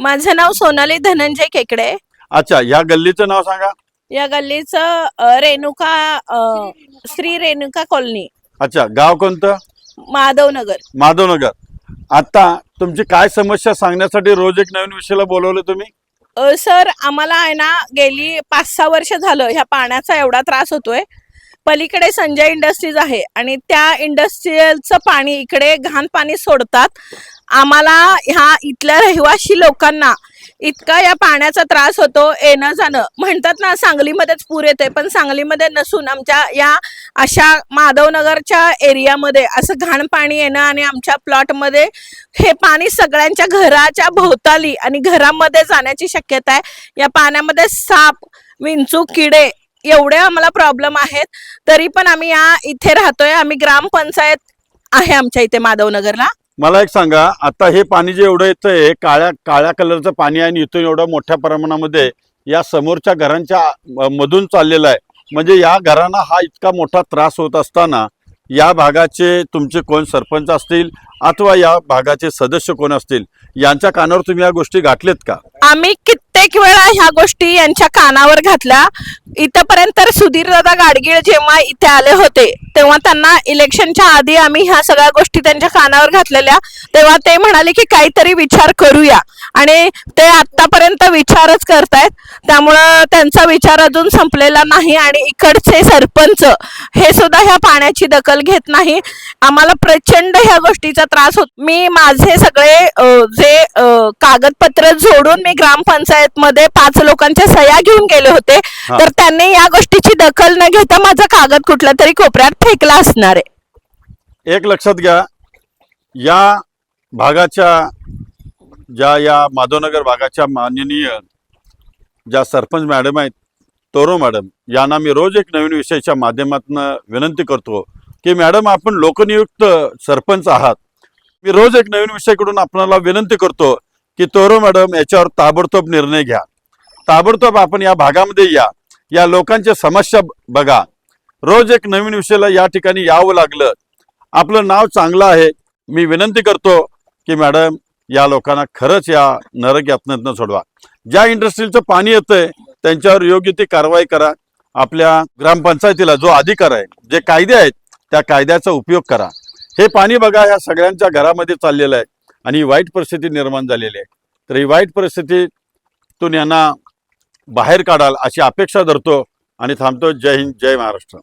माझं नाव सोनाली धनंजय केकडे. अच्छा या गल्लीचं नाव सांगा. या गल्लीचं अ, रेणुका अ, श्री रेणुका कॉलनी. अच्छा गाव कोणतं? माधवनगर. माधवनगर. आता तुमची काय समस्या सांगण्यासाठी रोज एक नवीन विषयाला बोलवलं तुम्ही? अ, सर आम्हाला आहे ना गेली पाच सहा वर्ष झालं ह्या पाण्याचा एवढा त्रास होतोय. पलीकडे संजय इंडस्ट्रीज आहे आणि त्या इंडस्ट्रीयलचं पाणी इकडे घाण पाणी सोडतात. आम्हाला ह्या इथल्या रहिवासी लोकांना इतका या पाण्याचा त्रास होतो येणं जाणं. म्हणतात ना सांगलीमध्येच पूर येते पण सांगलीमध्ये नसून आमच्या या अशा माधवनगरच्या एरियामध्ये असं घाण पाणी येणं आणि आमच्या प्लॉटमध्ये हे पाणी सगळ्यांच्या घराच्या भोवताली आणि घरामध्ये जाण्याची शक्यता आहे. या पाण्यामध्ये साप विंचू किडे एवढे आम्हाला प्रॉब्लेम आहेत. तरी पण आम्ही या इथे राहतोय. आम्ही ग्रामपंचायत आहे आमच्या इथे माधवनगरला. मला एक सांगा आता हे पाणी जे एवढं येतं आहे काळ्या काळ्या कलरचं पाणी आहे आणि इथून एवढं मोठ्या प्रमाणामध्ये या समोरच्या घरांच्या मधून चाललेलं आहे. म्हणजे या घरांना हा इतका मोठा त्रास होत असताना या भागाचे तुमचे कोण सरपंच असतील अथवा या भागाचे सदस्य कोण असतील यांच्या कानावर तुम्ही या गोष्टी गाठलेत का? आम्ही अनेक वेळा ह्या गोष्टी यांच्या कानावर घातल्या. इथपर्यंत सुधीर दादा गाडगीळ जेव्हा इथे आले होते तेव्हा त्यांना इलेक्शनच्या आधी आम्ही ह्या सगळ्या गोष्टी त्यांच्या कानावर घातलेल्या. तेव्हा ते म्हणाले की काहीतरी विचार करूया. आणि ते आतापर्यंत विचारच करतायत. त्यामुळं त्यांचा विचार अजून संपलेला नाही आणि इकडचे सरपंच हे सुद्धा ह्या पाण्याची दखल घेत नाही. आम्हाला प्रचंड ह्या गोष्टीचा त्रास होत. मी माझे सगळे जे कागदपत्र जोडून मी ग्रामपंचायत मध्ये पाच लोकांच्या सह्या घेऊन गेले होते. तर त्यांनी या गोष्टीची दखल न घेता माझा कागद कुठल्या तरी कोपऱ्यात फेकला असणार आहे. एक लक्षात घ्या या भागाच्या ज्या या माधवनगर भागाच्या माननीय ज्या सरपंच मॅडम आहेत तोरो मॅडम यांना मी रोज एक नवीन विषयाच्या माध्यमातून विनंती करतो की मॅडम आपण लोकनियुक्त सरपंच आहात. मी रोज एक नवीन विषयाकडून आपणाला विनंती करतो की तोरो मॅडम याच्यावर ताबडतोब निर्णय घ्या. ताबडतोब आपण या भागामध्ये या. या लोकांच्या समस्या बघा. रोज एक नवीन विषयाला या ठिकाणी यावं लागलं. आपलं नाव चांगलं आहे. मी विनंती करतो की मॅडम या लोकांना खरंच या नरक यातनेतनं सोडवा. ज्या इंडस्ट्रीचं पाणी येतंय त्यांच्यावर योग्य ती कारवाई करा. आपल्या ग्रामपंचायतीला जो अधिकार आहे जे कायदे आहेत त्या कायद्याचा उपयोग करा. हे पाणी बघा ह्या सगळ्यांच्या घरामध्ये चाललेलं आहे आणि ही वाईट परिस्थिती निर्माण झालेली आहे. तर ही वाईट परिस्थितीतून यांना बाहेर काढाल अशी अपेक्षा धरतो आणि थांबतो. जय हिंद जय महाराष्ट्र.